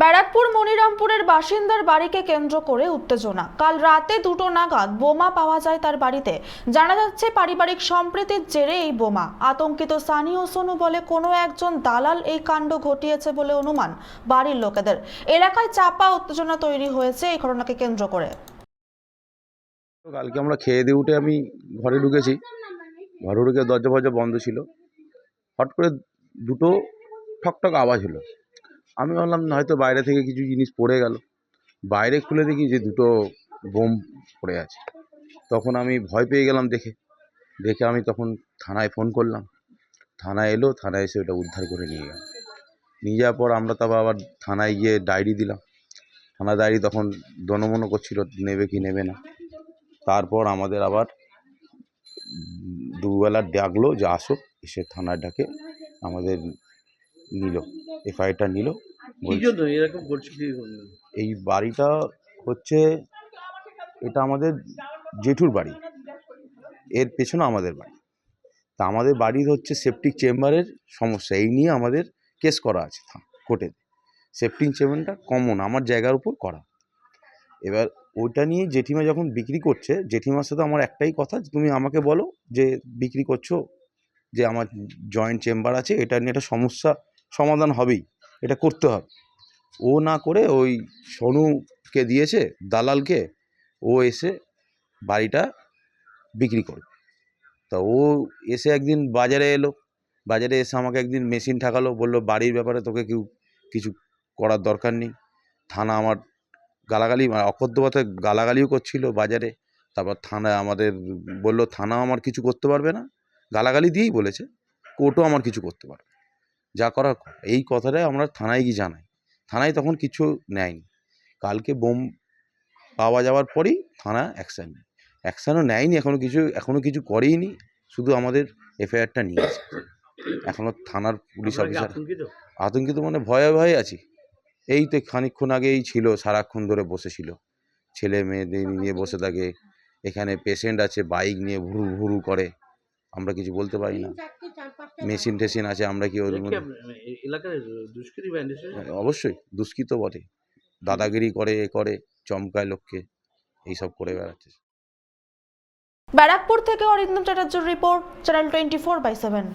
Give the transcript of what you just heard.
ব্যারাকপুর মনিরামপুরের বাসিন্দার বাড়িকে কেন্দ্র করে উত্তেজনা। কাল রাতে দুটো নাগাদ বোমা পাওয়া যায় তার বাড়িতে। জানা যাচ্ছে পারিবারিক সম্প্রীতির জেরে এই বোমা। আতঙ্কিত সানি সোনু বলে কোনো একজন দালাল এই কাণ্ড ঘটিয়েছে বলে অনুমান বাড়ির লোকেদের। এলাকায় চাপা উত্তেজনা তৈরি হয়েছে এই ঘটনাকে কেন্দ্র করে। কালকে আমরা খেয়ে দিয়ে উঠে আমি ঘরে ঢুকেছি। ঘরে ঢুকে দরজা ফরজা বন্ধ ছিল। হট করে দুটো ঠকঠক আওয়াজ হলো। আমি ভাবলাম হয়তো বাইরে থেকে কিছু জিনিস পড়ে গেল। বাইরে খুলে দেখি যে দুটো বোম পড়ে আছে। তখন আমি ভয় পেয়ে গেলাম দেখে। দেখে আমি তখন থানায় ফোন করলাম। থানায় এলো, থানায় এসে ওটা উদ্ধার করে নিয়ে গেল। নিয়ে যাওয়ার পর আমরা তারপর আবার থানায় গিয়ে ডায়েরি দিলাম। থানা ডায়েরি তখন দনমনো করছিল, নেবে কি নেবে না। তারপর আমাদের আবার দুবেলা ডাকলো যে আসো, এসে থানায় ডাকে আমাদের নিল এফআইআরটা নিল। কি জন্য এরকম করছে কি এই বাড়িটা হচ্ছে এটা আমাদের জেঠুর বাড়ি। এর পেছনে আমাদের বাড়ি। তা আমাদের বাড়ির হচ্ছে সেপটিক চেম্বারের সমস্যা। এই নিয়ে আমাদের কেস করা আছে কোর্টে সেপটিক চেম্বারটা কমন আমার জায়গার উপর করা। এবার ওইটা নিয়ে জেঠিমা যখন বিক্রি করছে জেঠিমার সাথে আমার একটাই কথা তুমি আমাকে বলো যে বিক্রি করছ যে আমার জয়েন্ট চেম্বার আছে এটা নিয়ে একটা সমস্যা সমাধান হবেই। এটা করতে হবে। ও না করে ওই সনুকে দিয়েছে, দালালকে, ও এসে বাড়িটা বিক্রি করবে। তা ও এসে একদিন বাজারে এলো, বাজারে এসে আমাকে একদিন মেশিন ঠাকালো, বলল, বাড়ির ব্যাপারে তোকে কেউ কিছু করার দরকার নেই। থানা আমার গালাগালি মানে কথায় গালাগালিও করছিল বাজারে। তারপর থানায় আমাদের বলল, থানা আমার কিছু করতে পারবে না। গালাগালি দিয়েই বলেছে, কোর্টও আমার কিছু করতে পারবে। যা করার এই কথাটাই আমরা থানায় গিয়ে জানাই। থানায় তখন কিছু নেয়নি। কালকে বোম পাওয়া যাওয়ার পরেই থানা অ্যাকশান নেয়। অ্যাকশানও নেয়নি এখনও কিছু এখনও কিছু করেইনি শুধু আমাদের এফআইআরটা নিয়েছে। এখনও থানার পুলিশ অফিসার আতঙ্কিত? মানে ভয়ে ভয়ে আছি। এই তো খানিকক্ষণ আগেই ছিল সারাক্ষণ ধরে বসেছিল। ছেলে মেয়েদের নিয়ে বসে থাকে এখানে পেশেন্ট আছে বাইক নিয়ে ভুরু ভুরু করে। আমরা কিছু বলতে পারি না। মেশিন টেশিন আছে আমরা কি ওর মধ্যে হ্যাঁ, অবশ্যই দুষ্কৃত বটে। দাদাগিরি করে এ করে চমকায় লোককে এইসব করে বেড়াচ্ছে। ব্যারাকপুর থেকে Arindam চ্যাটার্জির report channel twenty four by seven.